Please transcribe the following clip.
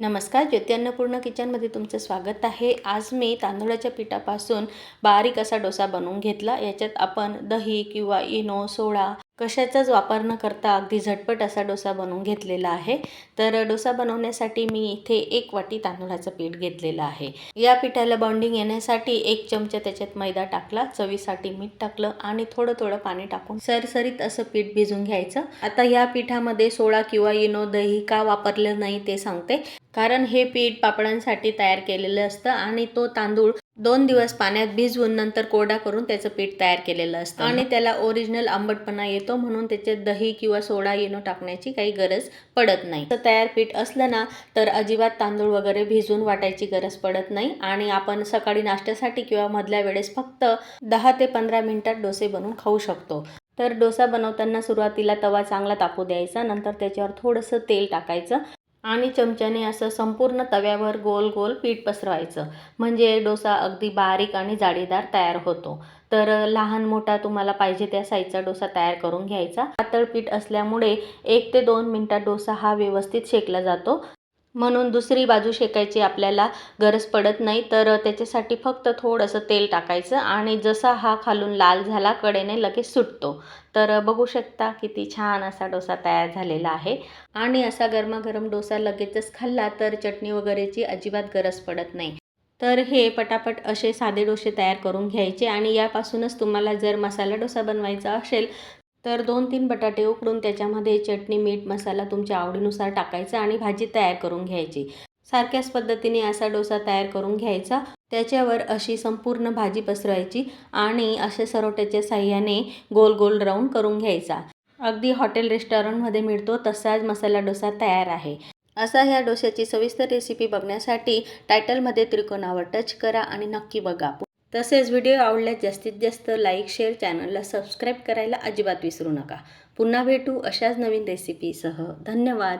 नमस्कार ज्योती अन्नपूर्ण किचनमध्ये तुमचं स्वागत आहे. आज मी तांदूळाच्या पिठापासून बारीक असा डोसा बनवून घेतला. याच्यात आपण दही किंवा इनो सोडा कशाचाच वापर न करता अगदी झटपट असा डोसा बनवून घेतलेला आहे. तर डोसा बनवण्यासाठी मी इथे एक वाटी तांदूळाचं पीठ घेतलेलं आहे. या पिठाला बॉन्डिंग येण्यासाठी एक चमचा त्याच्यात मैदा टाकला चवीसाठी मीठ टाकलं आणि थोडं थोडं पाणी टाकून सरसरीत असं पीठ भिजून घ्यायचं. आता या पिठामध्ये सोडा किंवा इनो दही का वापरलं नाही ते सांगते. कारण हे पीठ पापडांसाठी तयार केलेलं असतं आणि तो तांदूळ दोन दिवस पाण्यात भिजवून नंतर कोरडा करून त्याचं पीठ तयार केलेलं असतं. आणि त्याला ओरिजिनल आंबटपणा येतो म्हणून त्याच्यात दही किंवा सोडा इनो टाकण्याची काही गरज पडत नाही. तर तयार पीठ असलं ना तर अजिबात तांदूळ वगैरे भिजवून वाटायची गरज पडत नाही. आणि आपण सकाळी नाश्त्यासाठी किंवा मधल्या वेळेस फक्त दहा ते पंधरा मिनिटात डोसे बनवून खाऊ शकतो. तर डोसा बनवताना सुरुवातीला तवा चांगला तापू द्यायचा नंतर त्याच्यावर थोडंसं तेल टाकायचं. आणि चमच्याने असं संपूर्ण तव्यावर गोल गोल पीठ पसरवायचं. म्हणजे डोसा अगदी बारीक आणि जाळीदार तयार होतो. तर लहान मोठा तुम्हाला पाहिजे त्या साईजचा डोसा तयार करून घ्यायचा. पातळ पीठ असल्यामुळे एक ते दोन मिनटात डोसा हा व्यवस्थित शेकला जातो. म्हणून दुसरी बाजू शेकायची आपल्याला गरज पडत नाही तर त्याच्यासाठी फक्त थोडंसं तेल टाकायचं आणि जसा हा खालून लाल झाला कडेने लगेच सुटतो. तर बघू शकता किती छान असा डोसा तयार झालेला आहे. आणि असा गरमागरम डोसा लगेचच खाल्ला तर चटणी वगैरेची अजिबात गरज पडत नाही. तर हे पटापट असे साधे डोसे तयार करून घ्यायचे आणि यापासूनच तुम्हाला जर मसाला डोसा बनवायचा असेल तर दोन तीन बटाटे उकडून त्याच्यामध्ये चटणी मीठ मसाला तुमच्या आवडीनुसार टाकायचा आणि भाजी तयार करून घ्यायची. सारख्याच पद्धतीने असा डोसा तयार करून घ्यायचा. त्याच्यावर अशी संपूर्ण भाजी पसरवायची आणि असे सरोट्याच्या साह्याने गोल गोल राऊंड करून घ्यायचा. अगदी हॉटेल रेस्टॉरंटमध्ये मिळतो तसाच मसाला डोसा तयार आहे. असा ह्या डोश्याची सविस्तर रेसिपी बघण्यासाठी टायटलमध्ये त्रिकोणावर टच करा आणि नक्की बघा. तसेच व्हिडिओ आवडल्यास जास्तीत जास्त लाईक शेअर चॅनलला सबस्क्राईब करायला अजिबात विसरू नका. पुन्हा भेटू अशाच नवीन रेसिपीसह. धन्यवाद.